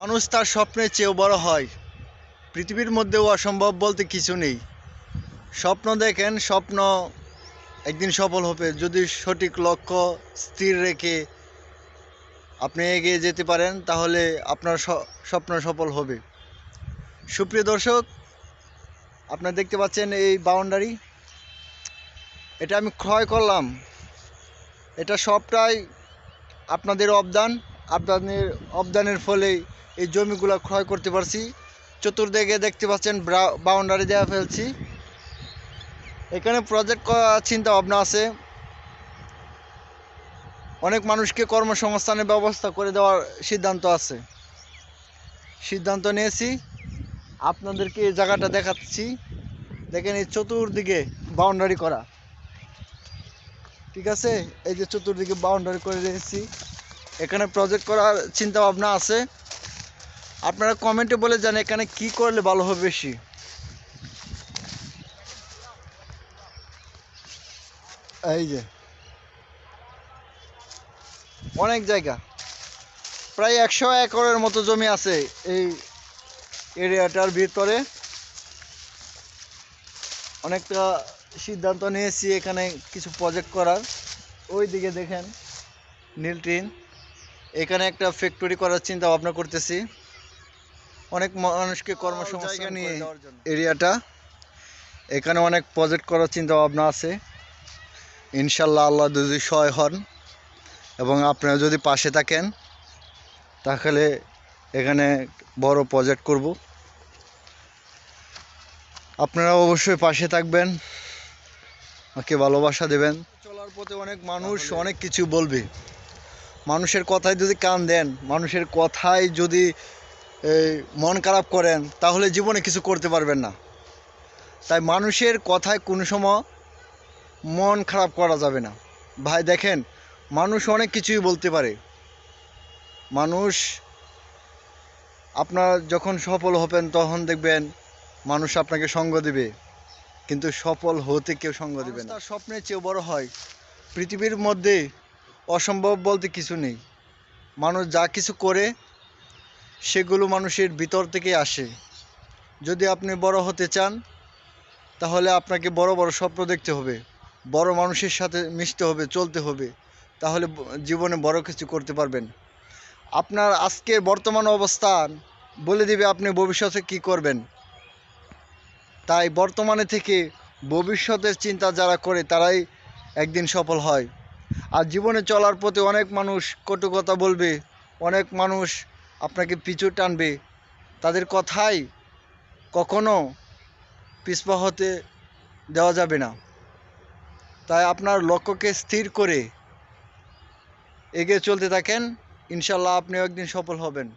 মানুষ তার স্বপ্নের চেয়েও বড় হয়। পৃথিবীর মধ্যেও অসম্ভব বলতে কিছু নেই। স্বপ্ন দেখেন, স্বপ্ন একদিন সফল হবে। যদি সঠিক লক্ষ্য স্থির রেখে আপনি এগিয়ে যেতে পারেন, তাহলে আপনার স্বপ্ন সফল হবে। সুপ্রিয় দর্শক, আপনারা দেখতে পাচ্ছেন এই বাউন্ডারি এটা আমি ক্রয় করলাম। এটা সবটাই আপনাদের অবদান। আপনাদের অবদানের ফলে এই জমিগুলো ক্রয় করতে পারছি। চতুর্দিকে দেখতে পাচ্ছেন বাউন্ডারি দেওয়া ফেলছি। এখানে প্রজেক্ট করার চিন্তা ভাবনা আছে। অনেক মানুষকে কর্মসংস্থানের ব্যবস্থা করে দেওয়ার সিদ্ধান্ত আছে। সিদ্ধান্ত নিয়েছি। আপনাদেরকে এই জায়গাটা দেখাচ্ছি। দেখেন এই চতুর্দিকে বাউন্ডারি করা। ঠিক আছে? এই যে চতুর্দিকে বাউন্ডারি করে রেখেছি এখানে প্রজেক্ট করার চিন্তা ভাবনা আছে। আপনারা কমেন্টে বলে যান এখানে কি করলে ভালো হবে বেশি। এই যে। অনেক জায়গা। প্রায় একশো একরের মতো জমি আছে এই এরিয়াটার ভিতরে। অনেকটা সিদ্ধান্ত নিয়েছি এখানে কিছু প্রজেক্ট করার। ওই দিকে দেখেন নীল টিন। এখানে একটা ফ্যাক্টরি করার চিন্তা ভাবনা করতেছি। অনেক মানুষকে কর্মসংস্থান নিয়ে এরিয়াটা। এখানে অনেক প্রজেক্ট করার চিন্তা ভাবনা আছে। ইনশাল্লাহ আল্লাহ যদি সহায় হন এবং আপনারা যদি পাশে থাকেন তাহলে এখানে বড় প্রজেক্ট করব। আপনারা অবশ্যই পাশে থাকবেন আমাকে ভালোবাসা দেবেন। চলার পথে অনেক মানুষ অনেক কিছু বলবে। মানুষের কথায় যদি কান দেন, মানুষের কথায় যদি মন খারাপ করেন, তাহলে জীবনে কিছু করতে পারবেন না। তাই মানুষের কথায় কোনো সময় মন খারাপ করা যাবে না। ভাই, দেখেন, মানুষ অনেক কিছুই বলতে পারে। মানুষ, আপনার যখন সফল হবেন, তখন দেখবেন মানুষ আপনাকে সঙ্গ দেবে। কিন্তু সফল হতে কেউ সঙ্গ দিবে না। তার স্বপ্নের চেয়ে বড় হয়। পৃথিবীর মধ্যে অসম্ভব বলতে কিছু নেই। মানুষ যা কিছু করে, সেগুলো মানুষের ভিতর থেকে আসে। যদি আপনি বড় হতে চান, তাহলে আপনাকে বড় বড় স্বপ্ন দেখতে হবে। বড় মানুষের সাথে মিশতে হবে, চলতে হবে। তাহলে জীবনে বড় কিছু করতে পারবেন। আপনার আজকের বর্তমান অবস্থান বলে দিবে আপনি ভবিষ্যতে কি করবেন। তাই বর্তমানে থেকে ভবিষ্যতের চিন্তা যারা করে, তারাই একদিন সফল হয়। আর জীবনে চলার পথে অনেক মানুষ কটু কথা বলবে, অনেক মানুষ আপনাকে পিছু টানবে। তাদের কথাই কখনো পিছপা হতে দেওয়া যাবে না। তাই আপনার লক্ষ্যকে স্থির করে এগিয়ে চলতে থাকেন। ইনশাল্লাহ আপনি একদিন সফল হবেন।